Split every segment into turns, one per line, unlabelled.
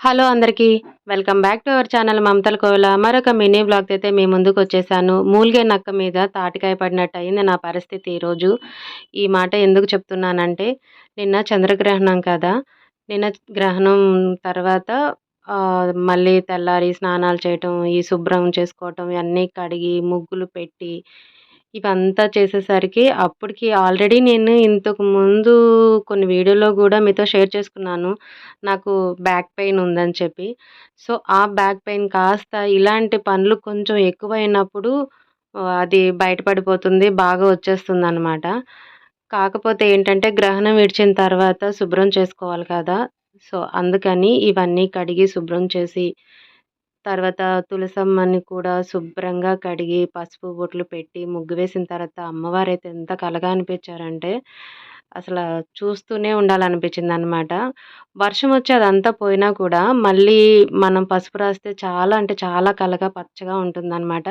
Hello అందరికీ welcome back to our channel Mamatala Kovila. మరొక mini blog అయితే మీ ముందుకు వచ్చేసాను. మూలిగే నక్క మీద తాటికాయ పడినట్టు అయింది నా పరిస్థితి ఈరోజు. ఈ మాట ఎందుకు చెప్తున్నానంటే నిన్న చంద్రగ్రహణం కదా. నిన్న గ్రహణం తర్వాత మళ్ళీ తెల్లారి స్నానాలు చేయటం ఈ శుభ్రం చేసుకోవటం ఇవన్నీ కడిగి ముగ్గులు పెట్టి ఇవంతా చేసేసరికి అప్పటికి ఆల్రెడీ నేను ఇంతకు ముందు కొన్ని వీడియోలో కూడా మీతో షేర్ చేసుకున్నాను. నాకు బ్యాక్ పెయిన్ ఉందని చెప్పి. సో ఆ బ్యాక్ పెయిన్ కాస్త ఇలాంటి పనులు కొంచెం ఎక్కువైనప్పుడు అది బయటపడిపోతుంది బాగా వచ్చేస్తుంది అనమాట కాకపోతే ఏంటంటే గ్రహణం విడిచిన తర్వాత శుభ్రం చేసుకోవాలి కదా. సో అందుకని ఇవన్నీ కడిగి శుభ్రం చేసి తర్వాత తులసమ్మని కూడా శుభ్రంగా కడిగి పసుపు బొట్లు పెట్టి ముగ్గు వేసిన తర్వాత అమ్మవారు అయితే ఎంత కలగా అనిపించారంటే అసలు చూస్తూనే ఉండాలనిపించింది అనమాట వర్షం వచ్చి అదంతా పోయినా కూడా మళ్ళీ మనం పసుపు రాస్తే చాలా అంటే చాలా కలగా పచ్చగా ఉంటుందన్నమాట.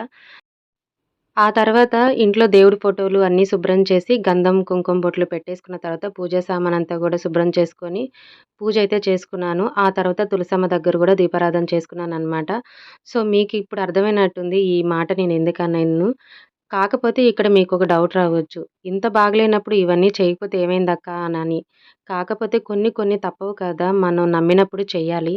ఆ తర్వాత ఇంట్లో దేవుడి ఫోటోలు అన్నీ శుభ్రం చేసి గంధం కుంకుమ బొట్లు పెట్టేసుకున్న తర్వాత పూజా సామాన్ అంతా కూడా శుభ్రం చేసుకొని పూజ అయితే చేసుకున్నాను. ఆ తర్వాత తులసమ్మ దగ్గర కూడా దీపారాధన చేసుకున్నాను అనమాట సో మీకు ఇప్పుడు అర్థమైనట్టుంది ఈ మాట నేను ఎందుకన్నాను. కాకపోతే ఇక్కడ మీకు ఒక డౌట్ రావచ్చు. ఇంత బాగలేనప్పుడు ఇవన్నీ చేయకపోతే ఏమైందక్క అని. కాకపోతే కొన్ని కొన్ని తప్పవు కదా మనం నమ్మినప్పుడు చేయాలి